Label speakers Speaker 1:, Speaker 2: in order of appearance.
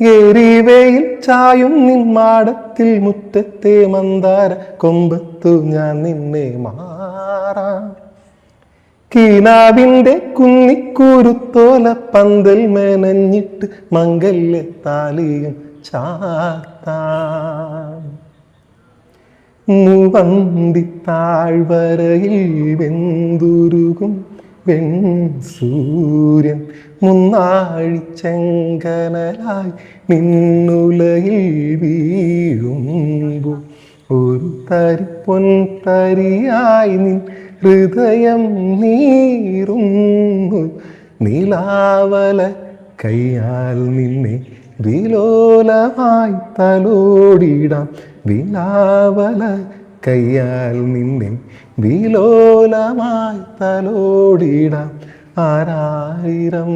Speaker 1: എരിവയിൽ ചായും നിന്മാടത്തിൽ മുറ്റത്തെ മന്ദാര. കൊമ്പത്തു ഞാൻ നിന്നെ മാറാം. കീനാവിന്റെ കുന്നിക്കുരുത്തോല പന്തൽ മെനഞ്ഞിട്ട് മംഗല്യ താലിയും ചാത്താം താഴ്വരയിൽ വെന്തുരുകും സൂര്യൻ മുന്നാഴി ചെങ്കനലായി നിന്നുലയിൽ വീഴുമ്പോൾ ഒരു തരി പൊൻതരിയായി നിൻ ഹൃദയം നീറുന്നു. നിലാവല കയ്യാൽ നിന്നെ വിലോലമായി തലോടിടാം. വിലാവല കയ്യാൽ നിന്നെ വിലോലമായി തലോടിടാം ആരായിരം